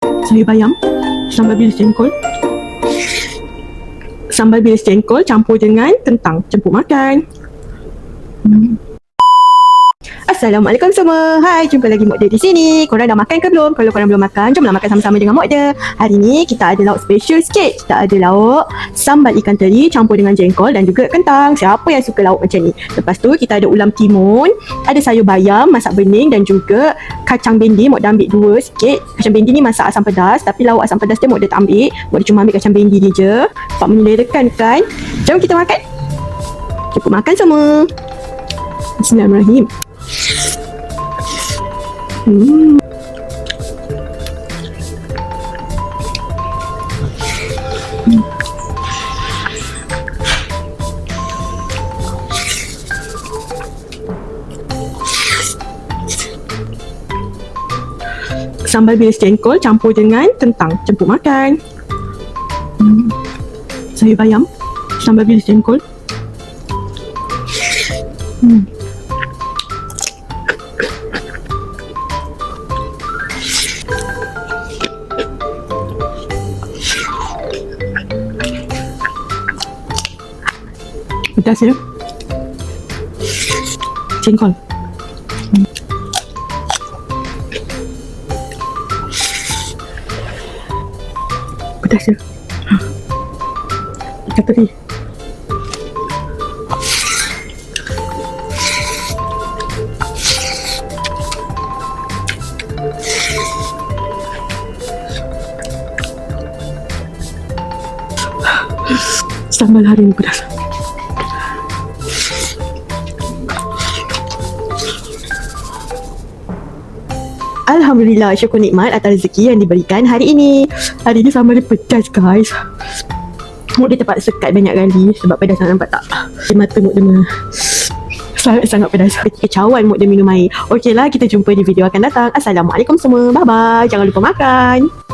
sayur bayam, sambal bilis jengkol. Sambal bilis jengkol campur dengan kentang. Jemput makan. Hmm. Assalamualaikum semua. Hai, jumpa lagi Mok Dia di sini. Korang dah makan ke belum? Kalau korang belum makan, jomlah makan sama-sama dengan Mok Dia. Hari ni kita ada lauk special sikit. Kita ada lauk sambal ikan teri campur dengan jengkol dan juga kentang. Siapa yang suka lauk macam ni? Lepas tu kita ada ulam timun, ada sayur bayam masak bening dan juga kacang bendi. Mok dah ambil dua sikit. Kacang bendi ni masak asam pedas tapi lauk asam pedas dia Mok dia tak ambil. Mok dia cuma ambil kacang bendi ni je. Pak menyelerakan kan? Jom kita makan. Cepat makan semua. Bismillahirrahmanirrahim. Sambal bilis jengkol campur dengan kentang. Jemput makan. Hmm. Sayur bayam. Sambal bilis jengkol. Pedas ya. Jengkol. Pedas ya. Ikan teri. Sambal hari ini pedas. Alhamdulillah syukur nikmat atas rezeki yang diberikan hari ini. Hari ini sambal dia pedas guys. Muk dia terpaksa sekat banyak kali Sebab pedas nak nampak tak? Di mata muk dia Sangat-sangat pedas. Kecauan muk dia minum air. Okey lah kita jumpa di video akan datang. Assalamualaikum semua. Bye bye Jangan lupa makan